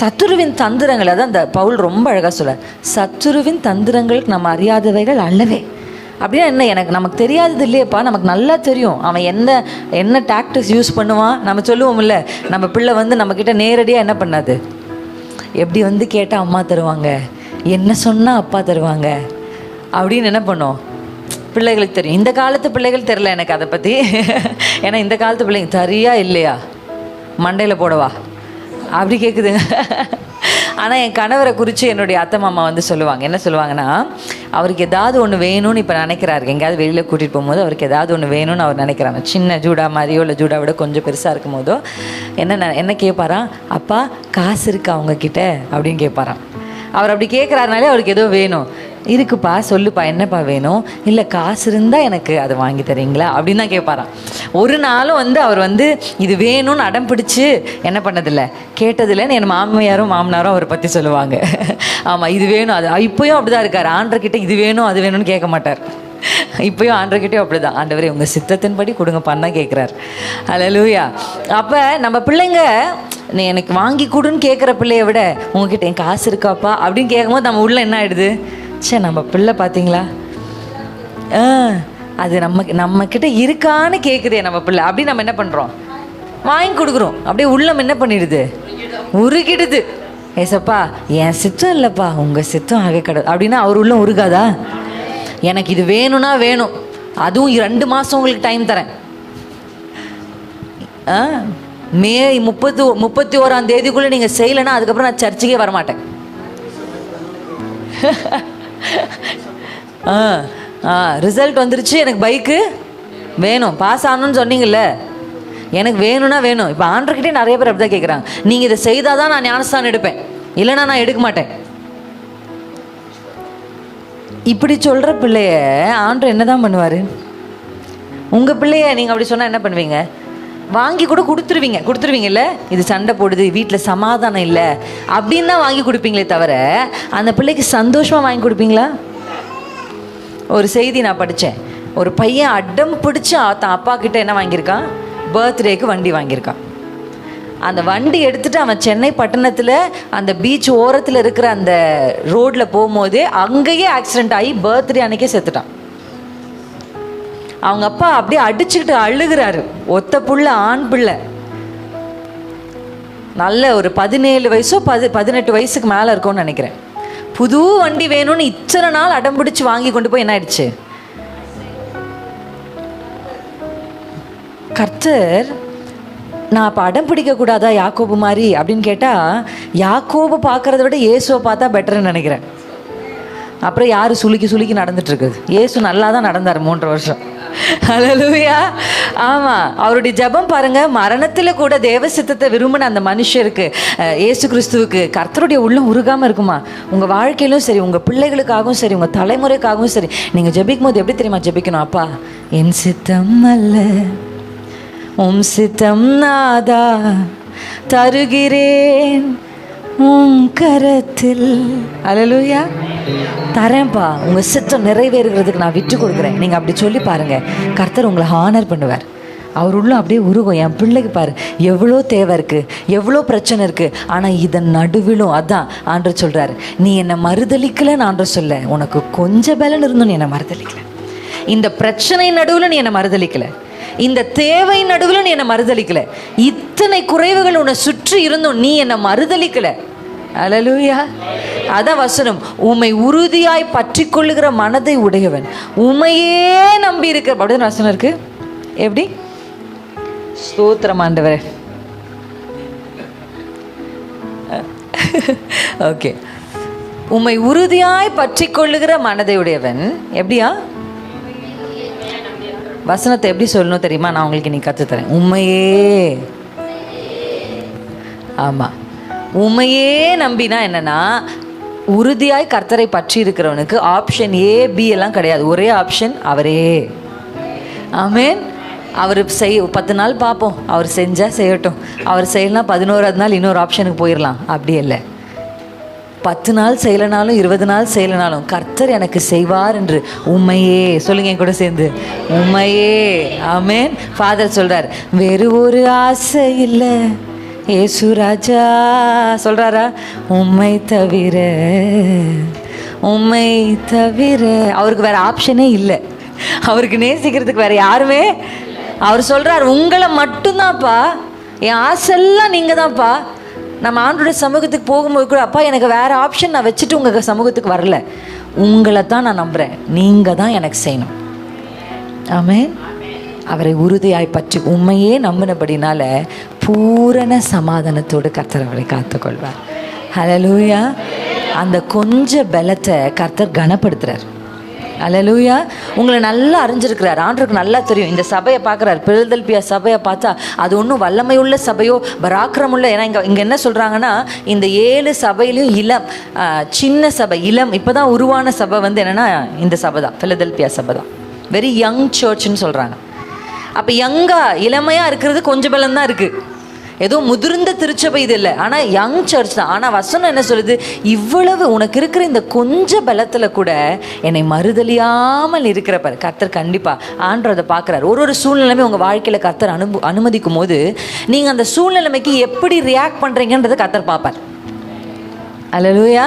சத்துருவின் தந்திரங்கள் அதான் அந்த பவுல் ரொம்ப அழகாக சொல்ல சத்துருவின் தந்திரங்களுக்கு நம்ம அறியாதவைகள் அல்லவே. அப்படின்னா என்ன எனக்கு நமக்கு தெரியாதது இல்லையேப்பா நமக்கு நல்லா தெரியும். அவன் என்ன என்ன டாக்டிக்ஸ் யூஸ் பண்ணுவான் நம்ம சொல்லுவோம்ல நம்ம பிள்ளை வந்து நம்மக்கிட்ட நேரடியாக என்ன பண்ணாது? எப்படி வந்து கேட்டால் அம்மா தருவாங்க? என்ன சொன்னால் அப்பா தருவாங்க? அப்படின்னு என்ன பண்ணோம்? பிள்ளைகளுக்கு தெரியும். இந்த காலத்து பிள்ளைகள் தெரில எனக்கு அதை பற்றி ஏன்னா இந்த காலத்து பிள்ளைங்க சரியா இல்லையா? மண்டையில் போடவா? அப்படி கேட்குதுங்க ஆனால் என் கணவரை குறித்து என்னுடைய அத்தை மாமா வந்து சொல்லுவாங்க. என்ன சொல்லுவாங்கன்னா அவருக்கு ஏதாவது ஒன்று வேணும்னு இப்போ நினைக்கிறாரு. எங்கேயாவது வெளியில் கூட்டிகிட்டு போகும்போது அவருக்கு ஏதாவது ஒன்று வேணும்னு அவர் நினைக்கிறாங்க. சின்ன ஜூடா மாதிரியோ இல்லை ஜூடா விட கொஞ்சம் பெருசாக இருக்கும் போதோ என்ன என்ன கேட்பாராம் அப்பா காசு இருக்கா அவங்கக்கிட்ட அப்படின்னு கேட்பாராம் அவர் அப்படி கேட்குறாருனாலே அவருக்கு ஏதோ வேணும். இருக்குப்பா சொல்லுப்பா என்னப்பா வேணும்? இல்லை காசு இருந்தால் எனக்கு அதை வாங்கி தரீங்களா? அப்படின்னு தான் கேட்பாராம். ஒரு நாளும் வந்து அவர் வந்து இது வேணும்னு அடம் பிடிச்சி என்ன பண்ணதில்லை? கேட்டதில்லைன்னு என் மாமியாரும் மாமனாரும் அவரை பற்றி சொல்லுவாங்க. ஆமாம் இது வேணும் அது இப்போயும் அப்படி தான் இருக்கார். ஆண்டர்கிட்ட இது வேணும் அது வேணும்னு கேட்க மாட்டார். இப்பயும் ஆண்டர்கிட்டயும் அப்படிதான். ஆண்டவரே உங்கள் சித்தத்தின்படி கொடுங்கப்பான்னு தான் கேட்குறாரு. அலலூயா அப்போ நம்ம பிள்ளைங்க நீ எனக்கு வாங்கி கொடுன்னு கேட்குற பிள்ளைய விட உங்ககிட்ட என் காசு இருக்காப்பா? அப்படின்னு கேட்கும்போது நம்ம உள்ள என்ன ஆயிடுது? ச்சே நம்ம பிள்ளை பார்த்தீங்களா ஆ அது நம்ம நம்மக்கிட்ட இருக்கான்னு கேட்குதே நம்ம பிள்ளை. அப்படி நம்ம என்ன பண்ணுறோம் வாங்கி கொடுக்குறோம். அப்படியே உள்ளம் என்ன பண்ணிடுது? உருகிடுது. ஏசப்பா என் சித்தம் இல்லைப்பா. உங்கள் சித்தம் ஆக கடவுள். அப்படின்னா அவர் உள்ளம் உருகாதா? எனக்கு இது வேணும்னா வேணும். அதுவும் ரெண்டு மாதம் உங்களுக்கு டைம் தரேன். ஆ மே முப்பத்து முப்பத்தி ஓராம் தேதிக்குள்ளே நீங்கள் செய்யலைன்னா அதுக்கப்புறம் நான் சர்ச்சுக்கே வரமாட்டேன். ஆ ஆ ரிசல்ட் வந்துருச்சு. எனக்கு பைக்கு வேணும். பாஸ் ஆகணும்னு சொன்னீங்கல்ல. எனக்கு வேணும்னா வேணும். இப்போ ஆண்டர்கிட்டே நிறைய பேர் அப்படி தான் கேட்குறாங்க நீங்கள் இதை செய்தால் தான் நான் ஞானஸ்தான் எடுப்பேன். இல்லைன்னா நான் எடுக்க மாட்டேன். இப்படி சொல்கிற பிள்ளைய ஆண்டர் என்ன தான் பண்ணுவார்? உங்கள் பிள்ளைய நீங்கள் அப்படி சொன்னால் என்ன பண்ணுவீங்க? வாங்கி கூட கொடுத்துருவீங்க. கொடுத்துருவீங்கல்ல இது சண்டை போடுது வீட்டில் சமாதானம் இல்லை. அப்படின்னு தான் வாங்கி கொடுப்பீங்களே தவிர அந்த பிள்ளைக்கு சந்தோஷமாக வாங்கி கொடுப்பீங்களா? ஒரு செய்தி நான் படித்தேன் ஒரு பையன் அடம் பிடிச்சி தான் அப்பா கிட்ட என்ன வாங்கியிருக்கான்? பர்த்டேக்கு வண்டி வாங்கியிருக்கான். அந்த வண்டி எடுத்துகிட்டு அவன் சென்னை பட்டணத்தில் அந்த பீச் ஓரத்தில் இருக்கிற அந்த ரோட்டில் போகும்போதே அங்கேயே ஆக்சிடென்ட் ஆகி பர்த்டே அன்னைக்கே செத்துட்டான். அவங்க அப்பா அப்படியே அடிச்சுக்கிட்டு அழுகிறாரு. ஒத்த புள்ள ஆண் பிள்ளை. நல்ல ஒரு பதினேழு வயசோ பது பதினெட்டு வயசுக்கு மேலே இருக்கும்னு நினைக்கிறேன். புது வண்டி வேணும்னு இத்தனை நாள் அடம் பிடிச்சி வாங்கி கொண்டு போய் என்ன ஆயிடுச்சு? கர்த்தர் நான் அப்போ அடம் பிடிக்கக்கூடாதா யாக்கோபு மாதிரி? அப்படின்னு கேட்டால் யாக்கோபு பார்க்குறத விட இயேசுவை பார்த்தா பெட்டர்னு நினைக்கிறேன். அப்புறம் யார் சுளுக்கி சுலுக்கி நடந்துட்டு இருக்குது? இயேசு நல்லா தான் நடந்தார் மூன்று வருஷம். ஹalleluya. ஆமாம் அவருடைய ஜெபம் பாருங்க மரணத்தில் கூட தேவ சித்தத்தை விரும்பின அந்த மனுஷருக்கு ஏசு கிறிஸ்துவுக்கு கர்த்தருடைய உள்ளம் உருகாமல் இருக்குமா? உங்கள் வாழ்க்கையிலும் சரி உங்கள் பிள்ளைகளுக்காகவும் சரி உங்கள் தலைமுறைக்காகவும் சரி நீங்கள் ஜபிக்கும் போது எப்படி தெரியுமா ஜெபிக்கணும்? அப்பா என் சித்தம் அல்ல உம் சித்தம் நாதா தருகிறேன் கரத்தில். அலலுயா தரேன்ப்பா உங்கள் சித்தம் நிறைவேறுகிறதுக்கு நான் விட்டு கொடுக்குறேன். நீங்கள் அப்படி சொல்லி பாருங்க. கர்த்தர் உங்களை ஹானர் பண்ணுவார். அவர் உள்ள அப்படியே உருகும். என் பிள்ளைக்கு பாரு எவ்வளோ தேவை இருக்குது எவ்வளோ பிரச்சனை இருக்குது ஆனால் இதன் நடுவிலும் அதான் ஆண்டர் சொல்கிறாரு நீ என்னை மறுதளிக்கலைன்னு ஆண்டர் சொல்ல உனக்கு கொஞ்சம் பலன் இருந்தும் நீ என்னை மறுதளிக்கல இந்த பிரச்சனை நடுவில் நீ என்னை மறுதளிக்கல இந்த தேவை நடுவில் நீ என்னை மறுதளிக்கல இத்தனை குறைவுகள் உன்னை சுற்றி இருந்தும் நீ என்னை மறுதளிக்கல அலலூயா அதான் வசனம். உம்மை உறுதியாய் பற்றி கொள்ளுகிற மனதை உடையவன். உமையே நம்பி இருக்க அப்படின்னு வசனம் இருக்கு? எப்படி? ஸ்தோத்திரம் ஆண்டவர். ஓகே உம்மை உறுதியாய் பற்றி கொள்ளுகிற மனதை உடையவன். எப்படியா? வசனத்தை எப்படி சொல்லணும் தெரியுமா? நான் உங்களுக்கு இன்னைக்கு கற்றுத்தரேன் உண்மையே ஆமாம் உண்மையே நம்பினா என்னன்னா உறுதியாய் கர்த்தரை பற்றி இருக்கிறவனுக்கு ஆப்ஷன் ஏ பி எல்லாம் கிடையாது. ஒரே ஆப்ஷன் அவரே. ஆமேன் அவர் செய் பத்து நாள் பார்ப்போம். அவர் செஞ்சால் செய்யட்டும். அவர் செய்யலாம் பதினோராது நாள் இன்னொரு ஆப்ஷனுக்கு போயிடலாம் அப்படி இல்லை. பத்து நாள் செய்யலனாலும் இருபது நாள் செய்யலனாலும் கர்த்தர் எனக்கு செய்வார் என்று உண்மையே சொல்லுங்க என் கூட சேர்ந்து. உண்மையே ஆமேன். ஃபாதர் சொல்றார் வேறு ஒரு ஆசை இல்லை. ஏசு ராஜா. சொல்றாரா? உண்மை தவிர உண்மை தவிர. அவருக்கு வேற ஆப்ஷனே இல்லை. அவருக்கு நேசிக்கிறதுக்கு வேற யாருமே அவர் சொல்றார் உங்களை மட்டும்தான்ப்பா. என் ஆசையெல்லாம் நீங்கள் தான்ப்பா நம்ம ஆண்டோட சமூகத்துக்கு போகும்போது கூட அப்பா எனக்கு வேறு ஆப்ஷன் நான் வச்சுட்டு உங்கள் சமூகத்துக்கு வரல. உங்களை தான் நான் நம்புகிறேன் நீங்கள் தான் எனக்கு செய்யணும். ஆமென். அவரை உறுதியாய் பற்றி உண்மையே நம்பினபடினால பூரண சமாதானத்தோடு கர்த்தர் அவரை காத்துக்கொள்வார். ஹலலூயா அந்த கொஞ்ச பலத்தை கர்த்தர் கனப்படுத்துறார். அலலூயா உங்களை நல்லா அறிஞ்சிருக்கிறார். ஆண்டருக்கு நல்லா தெரியும். இந்த சபையை பார்க்குறாரு. பிறதல்பியா சபையை பார்த்தா அது ஒன்றும் வல்லமையுள்ள சபையோ பராக்கிரமுள்ள ஏன்னா இங்கே இங்கே என்ன சொல்கிறாங்கன்னா இந்த ஏழு சபையிலையும் இளம் சின்ன சபை இளம் இப்போ தான் உருவான சபை வந்து என்னென்னா இந்த சபை தான் பிலதல்பியா சபை தான் வெரி யங் சர்ச்சுன்னு சொல்கிறாங்க அப்போ யங்காக இளமையாக இருக்கிறது கொஞ்சம் பலம் தான் இருக்குது ஏதோ முதிர்ந்த திருச்சபை இது இல்லை. ஆனால் யங் சர்ச் தான். ஆனால் வசனம் என்ன சொல்லுது? இவ்வளவு உனக்கு இருக்கிற இந்த கொஞ்ச பலத்தில் கூட என்னை மறுதலியாமல் இருக்கிற கத்தர் கர்த்தர் கண்டிப்பாக ஆண்டவர் அதை பார்க்குறாரு. ஒரு ஒரு சூழ்நிலையுமே உங்கள் வாழ்க்கையில் கர்த்தர் அனு அனுமதிக்கும் போது நீங்கள் அந்த சூழ்நிலைமைக்கு எப்படி ரியாக்ட் பண்ணுறீங்கன்றதை கர்த்தர் பார்ப்பார். அல்லேலூயா